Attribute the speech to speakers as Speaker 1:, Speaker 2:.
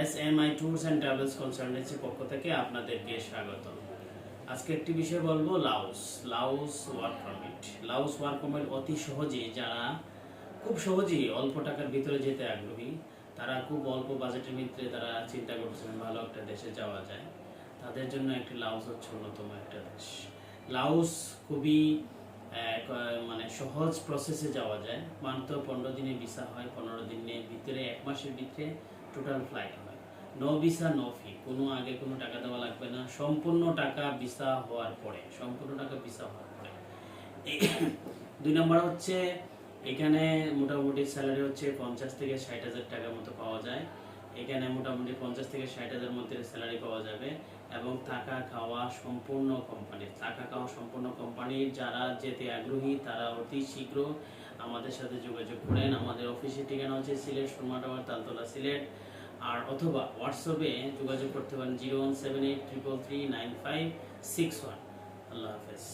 Speaker 1: S M I tours and travels কনসালটেন্সির পক্ষ থেকে আপনাদেরকে স্বাগত আজকে একটি বিষয় বলব Laos Laos work permit Laos work permit অতি সহজেই যারা খুব সহজেই অল্প টাকার ভিতরে যেতে আগ্রহী, তারা খুব অল্প বাজেটের ভিতরে তারা চিন্তা করছেন ভালো একটা দেশে যাওয়া যায়। তাদের জন্য একটি লাউস হচ্ছে অন্যতম একটা দেশ। লাউস খুবই মানে সহজ প্রসেসে যাওয়া যায়। মাত্র পনেরো দিনে ভিসা হয়, পনেরো দিনের ভিতরে এক মাসের ভিতরে টোটাল ফ্লাইট হয়। নো ভিসা নো ফি কোনো আগে কোনো টাকা দেওয়া লাগবে না। সম্পূর্ণ টাকা ভিসা হওয়ার পরে, সম্পূর্ণ টাকা ভিসা হওয়ার পরে। দুই নম্বর হচ্ছে, এখানে মোটামুটি স্যালারি হচ্ছে পঞ্চাশ থেকে ষাট হাজার টাকার মতো পাওয়া যায়। এখানে মোটামুটি পঞ্চাশ থেকে ষাট হাজার মধ্যে স্যালারি পাওয়া যাবে এবং থাকা খাওয়া সম্পূর্ণ কোম্পানির থাকা খাওয়া সম্পূর্ণ কোম্পানির যারা যেতে আগ্রহী, তারা অতি শীঘ্র আমাদের সাথে যোগাযোগ করেন। আমাদের অফিসের ঠিকানা হচ্ছে সিলেট সুরমা টাওয়ার তালতলা সিলেট। আর অথবা হোয়াটসঅ্যাপে যোগাযোগ করতে পারেন zero one seven eight triple three nine five six one. আল্লাহ হাফেজ।